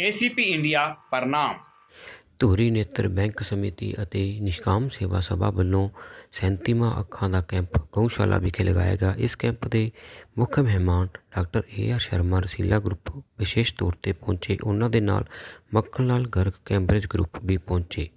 ACP India ਪ੍ਰਣਾਮ ਧੂਰੀ ਨੇਤਰ bank ਸਮਿਤੀ ਅਤੇ ਨਿਸ਼ਕਾਮ ਸੇਵਾ ਸਭਾ ਵੱਲੋਂ 37ਵਾਂ ਅੱਖਾਂ ਦਾ ਕੈਂਪ ਗਊਸ਼ਾਲਾ ਵਿਖੇ ਲਗਾਇਆ ਗਿਆ। ਇਸ ਕੈਂਪ ਦੇ ਮੁੱਖ ਮਹਿਮਾਨ doctor A R Sharma Rasila group ਵਿਸ਼ੇਸ਼ ਤੌਰ ਤੇ ਪਹੁੰਚੇ। ਉਹਨਾਂ ਦੇ ਨਾਲ ਮੱਖਣ ਲਾਲ ਗਰਗ ਕੈਂਬਰਿਜ ਗਰੁੱਪ ਵੀ ਪਹੁੰਚੇ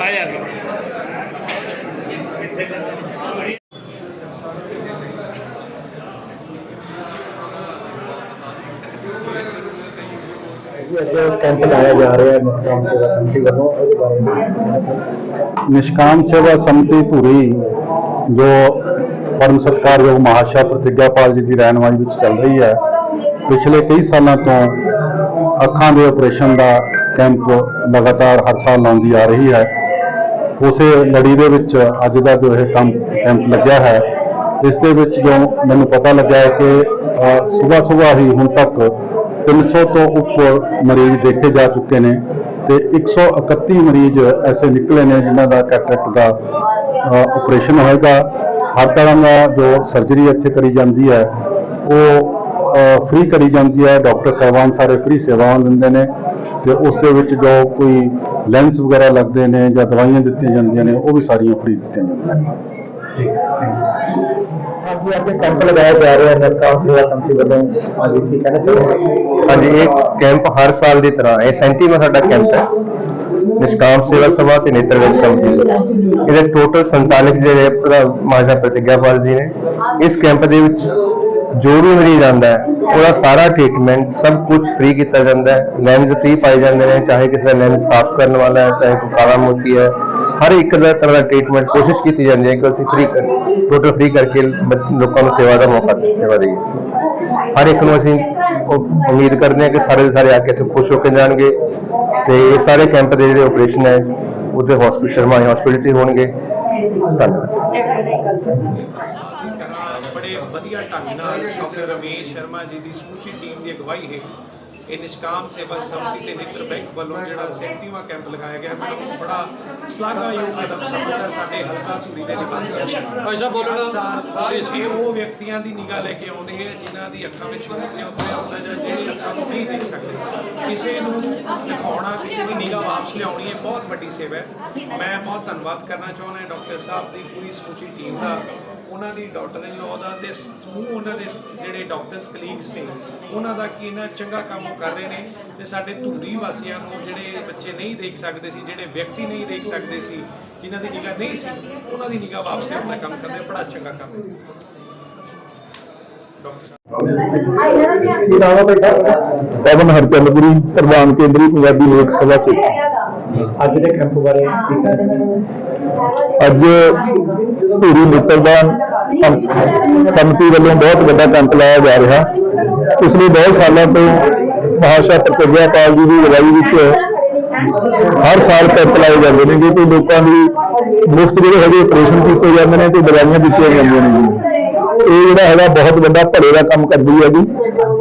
ਆ ਜਾ ਜੀ ਅੱਜ ਕੈਂਪ ਲਾਇਆ ਜਾ ਰਿਹਾ ਹੈ ਨਿਸ਼ਕਾਮ ਸੇਵਾ ਸਮਿਤੀ ਵੱਲੋਂ ਉਹਦੇ ਬਾਰੇ ਨਿਸ਼ਕਾਮ ਸੇਵਾ ਸਮਿਤੀ ਧੂਰੀ, ਜੋ ਪਰਮ ਸਤਿਕਾਰਯੋਗ ਮਹਾਸ਼ਾ ਪ੍ਰਤਿਗਿਆਪਾਲ ਜੀ ਦੀ ਰਹਿਨੁਮਾਈ ਵਿੱਚ ਚੱਲ ਰਹੀ ਹੈ, ਪਿਛਲੇ ਕਈ ਸਾਲਾਂ ਤੋਂ ਅੱਖਾਂ ਦੇ ਆਪਰੇਸ਼ਨ ਦਾ ਕੈਂਪ ਲਗਾਤਾਰ ਹਰ ਸਾਲ ਲਾਉਂਦੀ ਆ ਰਹੀ ਹੈ। ਉਸੇ ਲੜੀ ਦੇ ਵਿੱਚ ਅੱਜ ਦਾ ਜੋ ਇਹ ਕੰਮ ਕੈਂਪ ਲੱਗਿਆ ਹੈ, ਇਸ ਦੇ ਵਿੱਚ ਜੋ ਮੈਨੂੰ ਪਤਾ ਲੱਗਾ ਹੈ ਕਿ ਸਵੇਰ ਸਵੇਰ ਹੀ ਹੁਣ ਤੱਕ 300 ਤੋਂ ਉੱਪਰ ਮਰੀਜ਼ ਦੇਖੇ ਜਾ ਚੁੱਕੇ ਨੇ ਤੇ 131 ਮਰੀਜ਼ ਐਸੇ ਨਿਕਲੇ ਨੇ ਜਿਨ੍ਹਾਂ ਦਾ ਕੈਟਰੈਕਟ ਦਾ ਆਪਰੇਸ਼ਨ ਹੋਏਗਾ। ਹਰ ਤਰ੍ਹਾਂ ਦਾ ਜੋ ਸਰਜਰੀ ਇੱਥੇ ਕਰੀ ਜਾਂਦੀ ਹੈ, ਉਹ ਫ੍ਰੀ ਕਰੀ ਜਾਂਦੀ ਹੈ। ਡਾਕਟਰ ਸਾਹਿਬਾਨ ਸਾਰੇ ਫ੍ਰੀ ਸੇਵਾਵਾਂ ਦਿੰਦੇ ਨੇ ਤੇ ਉਸ ਦੇ ਵਿੱਚ ਜੋ ਕੋਈ ਲੈਂਸ ਵਗੈਰਾ ਲੱਗਦੇ ਨੇ ਜਾਂ ਦਵਾਈਆਂ ਦਿੱਤੀਆਂ ਜਾਂਦੀਆਂ ਨੇ, ਉਹ ਵੀ ਸਾਰੀਆਂ ਫ੍ਰੀ ਦਿੱਤੀਆਂ ਜਾਂਦੀਆਂ ਨੇ। ਹਾਂਜੀ, ਅੱਜ ਕੈਂਪ ਲਗਾਇਆ ਜਾ ਰਿਹਾ ਹੈ ਨਿਸ਼ਕਾਮ ਸੇਵਾ ਸੰਸਥਾ ਵੱਲੋਂ। ਅੱਜ ਕੀ ਕਹਿਣਾ ਚਾਹੁੰਦੇ ਹਾਂਜੀ, ਇਹ ਕੈਂਪ ਹਰ ਸਾਲ ਦੀ ਤਰ੍ਹਾਂ, ਇਹ 37ਵਾਂ ਸਾਡਾ ਕੈਂਪ ਹੈ। ਨਿਸ਼ਕਾਮ ਸੇਵਾ ਸਭਾ ਤੇ ਨੇਤਰ ਵਿੱਚ ਇਹਦੇ ਟੋਟਲ ਸੰਚਾਲਕ ਜਿਹੜੇ ਮਾਜਾ ਪ੍ਰਤਿਗਿਆਪਾਲ ਜੀ ਨੇ। ਇਸ ਕੈਂਪ ਦੇ ਵਿੱਚ ਜੋ ਵੀ ਮਰੀਜ਼ ਆਉਂਦਾ ਹੈ, ਉਹਦਾ ਸਾਰਾ ਟ੍ਰੀਟਮੈਂਟ ਸਭ ਕੁਝ ਫ੍ਰੀ ਕੀਤਾ ਜਾਂਦਾ ਹੈ। ਲੈਂਸ ਫ੍ਰੀ ਪਾਏ ਜਾਂਦੇ ਨੇ, ਚਾਹੇ ਕਿਸੇ ਦਾ ਲੈਂਸ ਸਾਫ਼ ਕਰਨ ਵਾਲਾ ਹੈ, ਚਾਹੇ ਕੋਈ ਕਾਲਾ ਮੋਤੀ ਹੈ ਹਰ ਇੱਕ ਦਾ ਤਰ੍ਹਾਂ ਦਾ ਟ੍ਰੀਟਮੈਂਟ ਕੋਸ਼ਿਸ਼ ਕੀਤੀ ਜਾਂਦੀ ਹੈ ਕਿ ਅਸੀਂ ਫ੍ਰੀ ਕਰ ਟੋਟਲ ਫ੍ਰੀ ਕਰਕੇ ਲੋਕਾਂ ਨੂੰ ਸੇਵਾ ਦਾ ਮੌਕਾ ਸੇਵਾ ਦੇਈਏ। ਹਰ ਇੱਕ ਨੂੰ ਅਸੀਂ ਉਮੀਦ ਕਰਦੇ ਹਾਂ ਕਿ ਸਾਰੇ ਦੇ ਸਾਰੇ ਆ ਕੇ ਇੱਥੇ ਖੁਸ਼ ਹੋ ਕੇ ਜਾਣਗੇ ਤੇ ਇਹ ਸਾਰੇ ਕੈਂਪ ਦੇ ਜਿਹੜੇ ਆਪਰੇਸ਼ਨ ਹੈ ਉਹਦੇ ਹਸਪੀਟਲ ਸ਼ਰਮਾ ਹਸਪੀਟਲ 'ਚ ਹੀ ਹੋਣਗੇ। ਧੰਨਵਾਦ। ਬੜੇ ਵਧੀਆ ਢੰਗ ਨਾਲ ਡਾਕਟਰ ਰਮੇਸ਼ ਸ਼ਰਮਾ ਜੀ ਦੀ ਸਮੁੱਚੀ ਟੀਮ ਦੀ ਅਗਵਾਈ ਹੈ ਇਹ ਨਿਸ਼ਕਾਮ ਸੇਵਾ ਸਮਿਤੀ ਤੇ ਨਿੱਤਰ ਬੈਂਕ ਵੱਲੋਂ ਜਿਹੜਾ 37ਵਾਂ ਕੈਂਪ ਲਗਾਇਆ ਗਿਆ ਮੈਨੂੰ ਬੜਾ ਸ਼ਲਾਘਾਯੋਗ ਕਦਮ ਸਮਝਦਾ ਸਾਡੇ ਹਲਕਾ ਧੂਰੀ ਦੇ ਨਿਵਾਸੀਆਂ ਭਾਈ ਬੋਲਣਾ ਇਸ ਵੀ ਉਹ ਵਿਅਕਤੀਆਂ ਦੀ ਨਿਗਾਹ ਲੈ ਕੇ ਆਉਂਦੇ ਹੈ ਜਿਨ੍ਹਾਂ ਦੀ ਅੱਖਾਂ ਵਿੱਚ ਮੋਤੀਆ ਉੱਤਰਿਆ ਹੁੰਦਾ ਜਾਂ ਜਿਹੜੇ ਅੱਖਾਂ ਨੂੰ ਨਹੀਂ ਦੇਖ ਸਕਦੇ। ਕਿਸੇ ਨੂੰ ਦਿਖਾਉਣਾ ਕਿਸੇ ਦੀ ਨਿਗਾਹ ਵਾਪਸ ਲਿਆਉਣੀ ਇਹ ਬਹੁਤ ਵੱਡੀ ਸੇਵਾ ਹੈ। ਮੈਂ ਬਹੁਤ ਧੰਨਵਾਦ ਕਰਨਾ ਚਾਹੁੰਦਾ ਹਾਂ ਡਾਕਟਰ ਸਾਹਿਬ ਦੀ ਪੂਰੀ ਸਮੁੱਚੀ ਟੀਮ ਦਾ। ਉਹਨਾਂ ਦੀ ਡਾਕਟਰ ਇਨ ਲਾਅ ਦਾ ਤੇ ਸਮੂਹ ਉਹਨਾਂ ਦੇ ਜਿਹੜੇ ਡਾਕਟਰਸ ਕਲੀਗਸ ਨੇ ਉਹਨਾਂ ਦਾ ਕੀ ਇਹਨਾਂ ਚੰਗਾ ਕੰਮ ਕਰ ਰਹੇ ਨੇ ਤੇ ਸਾਡੇ ਧੂਰੀ ਵਾਸੀਆਂ ਨੂੰ ਜਿਹੜੇ ਬੱਚੇ ਨਹੀਂ ਦੇਖ ਸਕਦੇ ਸੀ ਜਿਹੜੇ ਵਿਅਕਤੀ ਨਹੀਂ ਦੇਖ ਸਕਦੇ ਸੀ ਜਿਨ੍ਹਾਂ ਦੀ ਨਿਗਾਹ ਨਹੀਂ ਸੀ ਉਹਨਾਂ ਦੀ ਨਿਗਾਹ ਵਾਪਸ ਲਿਆਉਣ ਦਾ ਕੰਮ ਕਰਦੇ ਬੜਾ ਚੰਗਾ ਕੰਮ ਕੀ ਪਵਨ ਹਰਚੰਦਪੁਰੀ ਪ੍ਰਧਾਨ ਕੇਂਦਰੀ ਪੰਜਾਬੀ ਲੋਕ ਸਭਾ ਸੇ ਅੱਜ ਦੇ ਕੈਂਪ ਬਾਰੇ ਕੀ ਕਹਿਣਾ ਅੱਜ ਧੂਰੀ ਮਿੱਤਰਦਾਨ ਸਮਿਤੀ ਵੱਲੋਂ ਬਹੁਤ ਵੱਡਾ ਕੈਂਪ ਲਾਇਆ ਜਾ ਰਿਹਾ। ਪਿਛਲੇ ਬਹੁਤ ਸਾਲਾਂ ਤੋਂ ਮਹਾਸ਼ਾ ਪ੍ਰਤਿਗਿਆਪਾਲ ਜੀ ਦੀ ਅਗਵਾਈ ਵਿੱਚ ਹਰ ਸਾਲ ਕੈਂਪ ਲਾਏ ਜਾਂਦੇ ਨੇ ਕਿ ਲੋਕਾਂ ਦੀ ਮੁਫਤ ਜਿਹੜੇ ਹੈਗੇ ਆਪਰੇਸ਼ਨ ਕੀਤੇ ਜਾਂਦੇ ਨੇ ਤੇ ਦਵਾਈਆਂ ਦਿੱਤੀਆਂ ਜਾਂਦੀਆਂ ਨੇ ਜੀ। ਇਹ ਜਿਹੜਾ ਹੈਗਾ ਬਹੁਤ ਵੱਡਾ ਭਲੇ ਦਾ ਕੰਮ ਕਰਦੀ ਹੈ ਜੀ।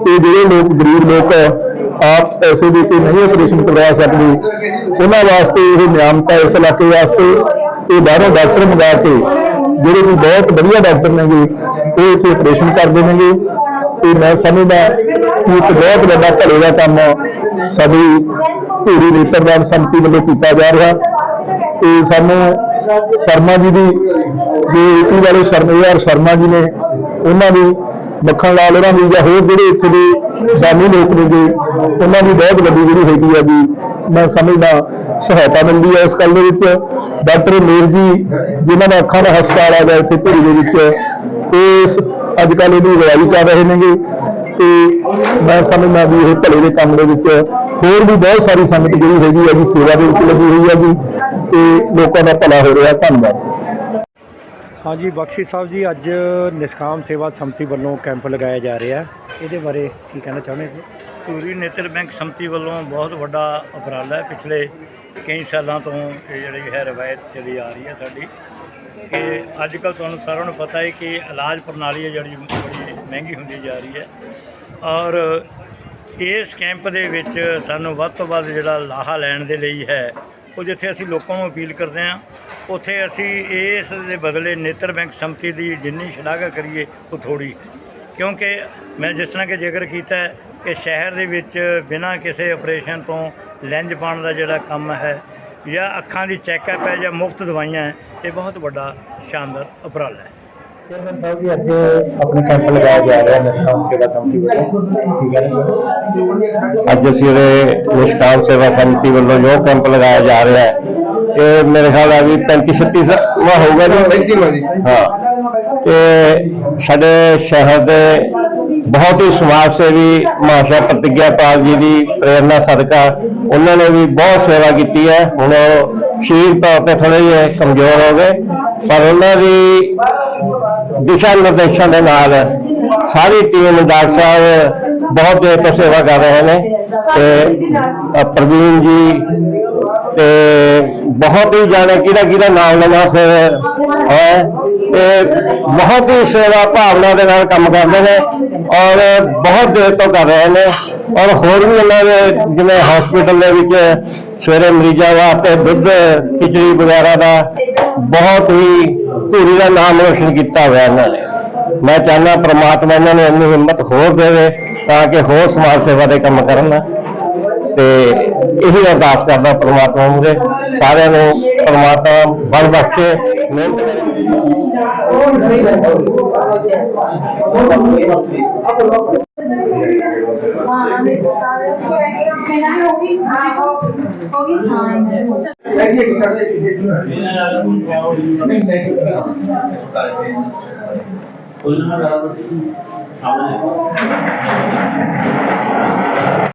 ਤੇ ਜਿਹੜੇ ਲੋਕ, ਗਰੀਬ ਲੋਕ ਆਪ ਪੈਸੇ ਦੇ ਕੇ ਨਹੀਂ ਆਪਰੇਸ਼ਨ ਕਰਵਾ ਸਕਦੇ। ਉਹਨਾਂ ਵਾਸਤੇ ਇਹ ਨਿਯਮਤ ਇਸ ਇਲਾਕੇ ਵਾਸਤੇ ਤੇ ਬਾਹਰੋਂ ਡਾਕਟਰ ਮੰਗਾ ਕੇ ਜਿਹੜੇ ਵੀ ਬਹੁਤ ਵਧੀਆ ਡਾਕਟਰ ਨੇਗੇ, ਉਹ ਇੱਥੇ ਆਪਰੇਸ਼ਨ ਕਰਦੇ ਨੇਗੇ। ਤੇ ਮੈਂ ਸਮਝਦਾ ਕਿ ਇੱਕ ਬਹੁਤ ਵੱਡਾ ਭਲੇ ਦਾ ਕੰਮ ਸਾਡੀ ਧੂਰੀ ਨੇਤਰਦਾਨ ਸੰਮਤੀ ਵੱਲੋਂ ਕੀਤਾ ਜਾ ਰਿਹਾ। ਤੇ ਸਾਨੂੰ ਸ਼ਰਮਾ ਜੀ ਦੀ, ਜੋ ਈਟੀ ਵਾਲੇ ਸ਼ਰਮੇਵਾਰ ਸ਼ਰਮਾ ਜੀ ਨੇ, ਉਹਨਾਂ ਦੀ ਮੱਖਣ ਲਾਲ ਉਹਨਾਂ ਦੀ ਜਾਂ ਹੋਰ ਜਿਹੜੇ ਇੱਥੇ ਦੇ ਦਾਨੀ ਲੋਕ ਨੇ ਜੀ ਉਹਨਾਂ ਦੀ ਬਹੁਤ ਵੱਡੀ ਜਿਹੜੀ ਹੈਗੀ ਆ ਜੀ। ਮੈਂ ਸਮਝਦਾ ਸਹਾਇਤਾ ਮਿਲਦੀ ਹੈ ਇਸ ਗੱਲ ਦੇ ਵਿੱਚ। ਡਾਕਟਰ ਮੇਰ ਜੀ ਜਿਨ੍ਹਾਂ ਦਾ ਅੱਖਾਂ ਦਾ ਹਸਪਤਾਲ ਹੈਗਾ ਇੱਥੇ ਧੂਰੀ ਦੇ ਵਿੱਚ। ਇਸ ਅੱਜ ਕੱਲ੍ਹ ਇਹਦੀ ਅਗਵਾਈ ਕਰ ਰਹੇ ਨੇਗੇ। ਤੇ ਮੈਂ ਸਮਝਦਾ ਵੀ ਇਹ ਭਲੇ ਦੇ ਕੰਮ ਦੇ ਵਿੱਚ ਹੋਰ ਵੀ ਬਹੁਤ ਸਾਰੀ ਸੰਗਤ ਜਿਹੜੀ ਹੈਗੀ ਹੈ ਜੀ ਸੇਵਾ ਦੇ ਵਿੱਚ ਲੱਗੀ ਹੋਈ ਹੈ ਜੀ। ਤੇ ਲੋਕਾਂ ਦਾ ਭਲਾ ਹੋ ਰਿਹਾ। ਧੰਨਵਾਦ। ਹਾਂਜੀ ਬਖਸ਼ੀ ਸਾਹਿਬ ਜੀ ਅੱਜ ਨਿਸ਼ਕਾਮ ਸੇਵਾ ਸਮਿਤੀ ਵੱਲੋਂ ਕੈਂਪ ਲਗਾਇਆ ਜਾ ਰਿਹਾ ਹੈ। ਇਹਦੇ ਬਾਰੇ ਕੀ ਕਹਿਣਾ ਚਾਹੁੰਦੇ ਤੁਸੀਂ? ਧੂਰੀ ਨੇਤਰ ਬੈਂਕ ਸੰਮਤੀ ਵੱਲੋਂ ਬਹੁਤ ਵੱਡਾ ਉਪਰਾਲਾ ਹੈ। ਪਿਛਲੇ ਕਈ ਸਾਲਾਂ ਤੋਂ ਇਹ ਜਿਹੜੀ ਹੈ ਰਵਾਇਤ ਚਲੀ ਆ ਰਹੀ ਹੈ ਸਾਡੀ ਕਿ ਅੱਜ ਕੱਲ੍ਹ ਤੁਹਾਨੂੰ ਸਾਰਿਆਂ ਨੂੰ ਪਤਾ ਹੈ ਕਿ ਇਲਾਜ ਪ੍ਰਣਾਲੀ ਹੈ ਜਿਹੜੀ ਬੜੀ ਮਹਿੰਗੀ ਹੁੰਦੀ ਜਾ ਰਹੀ ਹੈ ਔਰ ਇਸ ਕੈਂਪ ਦੇ ਵਿੱਚ ਸਾਨੂੰ ਵੱਧ ਤੋਂ ਵੱਧ ਜਿਹੜਾ ਲਾਹਾ ਲੈਣ ਦੇ ਲਈ ਹੈ, ਉਹ ਜਿੱਥੇ ਅਸੀਂ ਲੋਕਾਂ ਨੂੰ ਅਪੀਲ ਕਰਦੇ ਹਾਂ, ਉੱਥੇ ਅਸੀਂ ਇਸ ਦੇ ਬਦਲੇ ਨੇਤਰ ਬੈਂਕ ਸੰਮਤੀ ਦੀ ਜਿੰਨੀ ਸ਼ਲਾਘਾ ਕਰੀਏ, ਉਹ ਥੋੜੀ ਕਿਉਂਕਿ ਮੈਂ ਜਿਸ ਤਰ੍ਹਾਂ ਕਿ ਜ਼ਿਕਰ ਕੀਤਾ ਕਿ ਸ਼ਹਿਰ ਦੇ ਵਿੱਚ ਬਿਨਾਂ ਕਿਸੇ ਆਪਰੇਸ਼ਨ ਤੋਂ ਲੈਂਜ ਪਾਉਣ ਦਾ ਜਿਹੜਾ ਕੰਮ ਹੈ ਜਾਂ ਅੱਖਾਂ ਦੀ ਚੈੱਕਅਪ ਹੈ ਜਾਂ ਮੁਫਤ ਦਵਾਈਆਂ ਹੈ ਇਹ ਬਹੁਤ ਵੱਡਾ ਸ਼ਾਨਦਾਰ ਉਪਰਾਲਾ ਹੈ। ਚੇਅਰਮੈਨ ਸਾਹਿਬ ਜੀ ਅੱਜ ਆਪਣੇ ਕੈਂਪ ਲਗਾਇਆ ਜਾ ਰਿਹਾ ਹੈ ਨਿਸ਼ਕਾਮ ਸੇਵਾ ਸੰਮਤੀ ਵੱਲੋਂ। ਅੱਜ ਅਸੀਂ ਇਹਦੇ ਨਿਸ਼ਕਾਮ ਸੇਵਾ ਸੰਮਤੀ ਵੱਲੋਂ ਜੋ ਕੈਂਪ ਲਗਾਇਆ ਜਾ ਰਿਹਾ ਹੈ ਇਹ ਮੇਰੇ ਖਿਆਲ ਆ ਵੀ 35 36 ਵਾਂ ਹੋਊਗਾ ਜੀ। 35ਵਾਂ ਜੀ। ਹਾਂ। ਤੇ ਸਾਡੇ ਸ਼ਹਿਰ ਦੇ ਬਹੁਤ ਹੀ ਸਮਾਜ ਸੇਵੀ ਮਾਸ਼ਾ ਪ੍ਰਤਿਗਿਆ ਪਾਲ ਜੀ ਦੀ ਪ੍ਰੇਰਣਾ ਸਦਕਾ ਉਹਨਾਂ ਨੇ ਵੀ ਬਹੁਤ ਸੇਵਾ ਕੀਤੀ ਹੈ। ਹੁਣ ਉਹ ਸਰੀਰ ਤੌਰ ਤੇ ਥੋੜੇ ਜਿਹੇ ਕਮਜ਼ੋਰ ਹੋ ਗਏ, ਪਰ ਉਹਨਾਂ ਦੀ ਦਿਸ਼ਾ ਨਿਰਦੇਸ਼ਾਂ ਦੇ ਨਾਲ ਸਾਰੀ ਟੀਮ ਡਾਕਟਰ ਸਾਹਿਬ ਬਹੁਤ ਦੇਰ ਤੋਂ ਸੇਵਾ ਕਰ ਰਹੇ ਨੇ ਤੇ ਪ੍ਰਵੀਨ ਜੀ ਤੇ ਬਹੁਤ ਹੀ ਜਾਣੇ ਕਿਹੜਾ ਕਿਹਦਾ ਨਾਮ ਲਵਾਂ ਫਿਰ ਹੈ। ਤੇ ਬਹੁਤ ਹੀ ਸੇਵਾ ਭਾਵਨਾ ਦੇ ਨਾਲ ਕੰਮ ਕਰਦੇ ਨੇ ਔਰ ਬਹੁਤ ਦੇਰ ਤੋਂ ਕਰ ਰਹੇ ਨੇ। ਔਰ ਹੋਰ ਵੀ ਇਹਨਾਂ ਦੇ ਜਿਵੇਂ ਹਸਪੀਟਲ ਦੇ ਵਿੱਚ ਸਵੇਰੇ ਮਰੀਜ਼ਾਂ ਵਾਸਤੇ ਦੁੱਧ, ਖਿਚੜੀ ਵਗੈਰਾ ਦਾ ਬਹੁਤ ਹੀ ਧੂਰੀ ਦਾ ਨਾਮ ਰੋਸ਼ਨ ਕੀਤਾ ਹੋਇਆ ਇਹਨਾਂ ਨੇ। ਮੈਂ ਚਾਹੁੰਦਾ ਪ੍ਰਮਾਤਮਾ ਇਹਨਾਂ ਨੂੰ ਇੰਨੀ ਹਿੰਮਤ ਹੋਰ ਦੇਵੇ ਤਾਂ ਕਿ ਹੋਰ ਸਮਾਜ ਸੇਵਾ ਦੇ ਕੰਮ ਕਰਨ। ਤੇ ਇਹੀ ਅਰਦਾਸ ਕਰਦਾ ਪ੍ਰਮਾਤਮਾ ਮੂਰੇ ਸਾਰਿਆਂ ਨੂੰ ਪ੍ਰਮਾਤਮਾ ਬਲ ਬਖਸ਼ੇ। ਮਿਹਨਤ ਕਰੇ। हाँ हाँ मेरे को मेरा भी होगी हाँ होगी हाँ बोलना